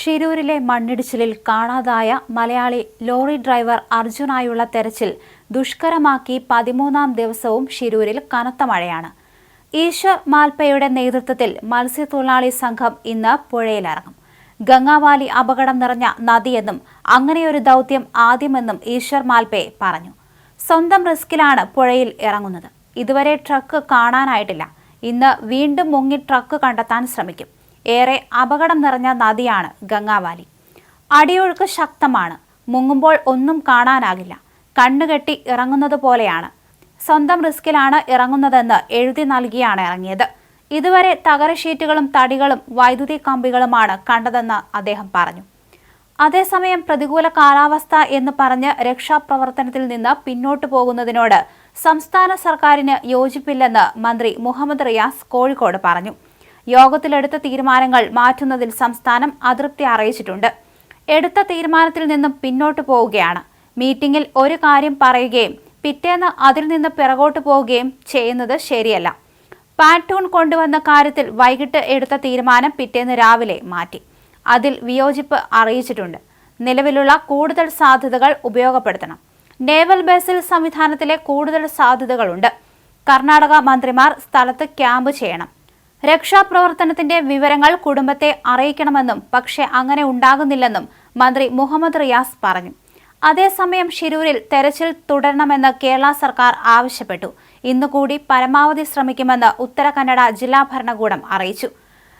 ഷിരൂരിലെ മണ്ണിടിച്ചിലിൽ കാണാതായ Malayali lorry driver അർജുനായുള്ള തെരച്ചിൽ ദുഷ്കരമാക്കി പതിമൂന്നാം ദിവസവും ഷിരൂരിൽ കനത്ത മഴയാണ്. ഈശ്വർ മാൽപ്പയുടെ നേതൃത്വത്തിൽ മത്സ്യത്തൊഴിലാളി സംഘം ഇന്ന് പുഴയിലിറങ്ങും. ഗംഗാവാലി അപകടം നിറഞ്ഞ നദിയെന്നും അങ്ങനെയൊരു ദൗത്യം ആദ്യമെന്നും ഈശ്വർ മാൽപ്പെ പറഞ്ഞു. സ്വന്തം റിസ്കിലാണ് പുഴയിൽ ഇറങ്ങുന്നത്. ഇതുവരെ ട്രക്ക് കാണാനായിട്ടില്ല. ഇന്ന് വീണ്ടും മുങ്ങി ട്രക്ക് കണ്ടെത്താൻ ശ്രമിക്കും. ഏറെ അപകടം നിറഞ്ഞ നദിയാണ് ഗംഗാവാലി. അടിയൊഴുക്ക് ശക്തമാണ്. മുങ്ങുമ്പോൾ ഒന്നും കാണാനാകില്ല. കണ്ണുകെട്ടി ഇറങ്ങുന്നത് പോലെയാണ്. സ്വന്തം റിസ്കിലാണ് ഇറങ്ങുന്നതെന്ന് എഴുതി നൽകിയാണ് ഇറങ്ങിയത്. ഇതുവരെ തകര ഷീറ്റുകളും തടികളും വൈദ്യുതി കമ്പികളുമാണ് കണ്ടതെന്ന് അദ്ദേഹം പറഞ്ഞു. അതേസമയം പ്രതികൂല കാലാവസ്ഥ എന്ന് പറഞ്ഞ് രക്ഷാപ്രവർത്തനത്തിൽ നിന്ന് പിന്നോട്ടു പോകുന്നതിനോട് സംസ്ഥാന സർക്കാരിന് യോജിപ്പില്ലെന്ന് മന്ത്രി മുഹമ്മദ് റിയാസ് കോഴിക്കോട് പറഞ്ഞു. യോഗത്തിലെടുത്ത തീരുമാനങ്ങൾ മാറ്റുന്നതിൽ സംസ്ഥാനം അതൃപ്തി അറിയിച്ചിട്ടുണ്ട്. എടുത്ത തീരുമാനത്തിൽ നിന്നും പിന്നോട്ട് പോവുകയാണ്. മീറ്റിംഗിൽ ഒരു കാര്യം പറയുകയും പിറ്റേന്ന് അതിൽ നിന്ന് പിറകോട്ട് പോവുകയും ചെയ്യുന്നത് ശരിയല്ല. പാറ്റൂൺ കൊണ്ടുവന്ന കാര്യത്തിൽ വൈകിട്ട് എടുത്ത തീരുമാനം പിറ്റേന്ന് രാവിലെ മാറ്റി. അതിൽ വിയോജിപ്പ് അറിയിച്ചിട്ടുണ്ട്. നിലവിലുള്ള കൂടുതൽ സാധ്യതകൾ ഉപയോഗപ്പെടുത്തണം. നേവൽ ബേസിൽ സംവിധാനത്തിലെ കൂടുതൽ സാധ്യതകളുണ്ട്. കർണാടക മന്ത്രിമാർ സ്ഥലത്ത് ക്യാമ്പ് ചെയ്യണം. രക്ഷാപ്രവർത്തനത്തിന്റെ വിവരങ്ങൾ കുടുംബത്തെ അറിയിക്കണമെന്നും പക്ഷേ അങ്ങനെ ഉണ്ടാകുന്നില്ലെന്നും മന്ത്രി മുഹമ്മദ് റിയാസ് പറഞ്ഞു. അതേസമയം ഷിരൂരിൽ തെരച്ചിൽ തുടരണമെന്ന് കേരള സർക്കാർ ആവശ്യപ്പെട്ടു. ഇന്നുകൂടി പരമാവധി ശ്രമിക്കുമെന്ന് ഉത്തര കന്നഡ ജില്ലാ ഭരണകൂടം അറിയിച്ചു.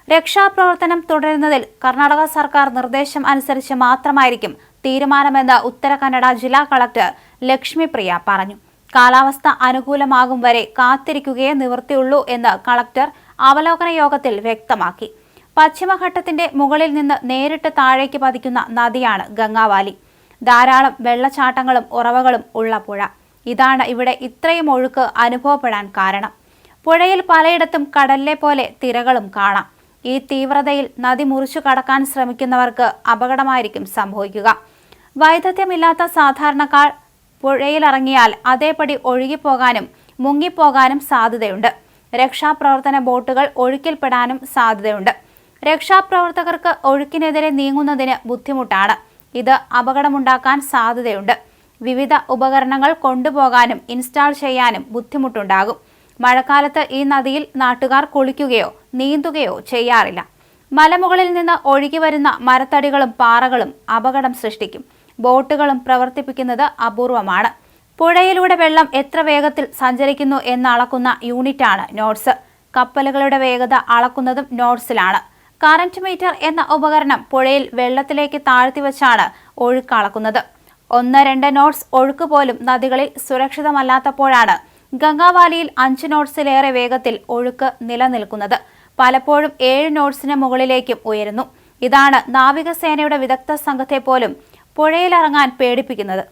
രക്ഷാപ്രവർത്തനം തുടരുന്നതിൽ കർണാടക സർക്കാർ നിർദ്ദേശം അനുസരിച്ച് മാത്രമായിരിക്കും തീരുമാനമെന്ന് ഉത്തര കന്നഡ ജില്ലാ കളക്ടർ ലക്ഷ്മിപ്രിയ പറഞ്ഞു. കാലാവസ്ഥ അനുകൂലമാകും വരെ കാത്തിരിക്കുകയേ നിവൃത്തിയുള്ളൂ എന്ന് കളക്ടർ അവലോകന യോഗത്തിൽ വ്യക്തമാക്കി. പശ്ചിമഘട്ടത്തിന്റെ മുകളിൽ നിന്ന് നേരിട്ട് താഴേക്ക് പതിക്കുന്ന നദിയാണ് ഗംഗാവാലി. ധാരാളം വെള്ളച്ചാട്ടങ്ങളും ഉറവകളും ഉള്ള പുഴ. ഇതാണ് ഇവിടെ ഇത്രയും ഒഴുക്ക് അനുഭവപ്പെടാൻ കാരണം. പുഴയിൽ പലയിടത്തും കടലിലെ പോലെ തിരകളും കാണാം. ഈ തീവ്രതയിൽ നദി മുറിച്ചു കടക്കാൻ ശ്രമിക്കുന്നവർക്ക് അപകടമായിരിക്കും സംഭവിക്കുക. വൈദഗ്ധ്യമില്ലാത്ത സാധാരണക്കാർ പുഴയിലിറങ്ങിയാൽ അതേപടി ഒഴുകിപ്പോകാനും മുങ്ങിപ്പോകാനും സാധ്യതയുണ്ട്. രക്ഷാപ്രവർത്തന ബോട്ടുകൾ ഒഴുക്കിൽപ്പെടാനും സാധ്യതയുണ്ട്. രക്ഷാപ്രവർത്തകർക്ക് ഒഴുക്കിനെതിരെ നീങ്ങുന്നതിന് ബുദ്ധിമുട്ടാണ്. ഇത് അപകടമുണ്ടാക്കാൻ സാധ്യതയുണ്ട്. വിവിധ ഉപകരണങ്ങൾ കൊണ്ടുപോകാനും ഇൻസ്റ്റാൾ ചെയ്യാനും ബുദ്ധിമുട്ടുണ്ടാകും. മഴക്കാലത്ത് ഈ നദിയിൽ നാട്ടുകാർ കുളിക്കുകയോ നീന്തുകയോ ചെയ്യാറില്ല. മലമുകളിൽ നിന്ന് ഒഴുകി വരുന്ന മരത്തടികളും പാറകളും അപകടം സൃഷ്ടിക്കും. ബോട്ടുകളും പ്രവർത്തിപ്പിക്കുന്നത് അപൂർവമാണ്. പുഴയിലൂടെ വെള്ളം എത്ര വേഗത്തിൽ സഞ്ചരിക്കുന്നു എന്ന് അളക്കുന്ന യൂണിറ്റാണ് നോട്ട്സ്. കപ്പലുകളുടെ വേഗത അളക്കുന്നതും നോട്ട്സിലാണ്. കറന്റ് മീറ്റർ എന്ന ഉപകരണം പുഴയിൽ വെള്ളത്തിലേക്ക് താഴ്ത്തി താഴ്ത്തിവെച്ചാണ് ഒഴുക്ക് അളക്കുന്നത്. ഒന്ന് രണ്ട് നോട്ട്സ് ഒഴുക്ക് പോലും നദികളിൽ സുരക്ഷിതമല്ലാത്തപ്പോഴാണ് ഗംഗാവാലിയിൽ അഞ്ച് നോട്ട്സിലേറെ വേഗത്തിൽ ഒഴുക്ക് നിലനിൽക്കുന്നത്. പലപ്പോഴും ഏഴ് നോട്ട്സിന് മുകളിലേക്കും ഉയരുന്നു. ഇതാണ് നാവികസേനയുടെ വിദഗ്ധ സംഘത്തെ പോലും പുഴയിലിറങ്ങാൻ പേടിപ്പിക്കുന്നത്.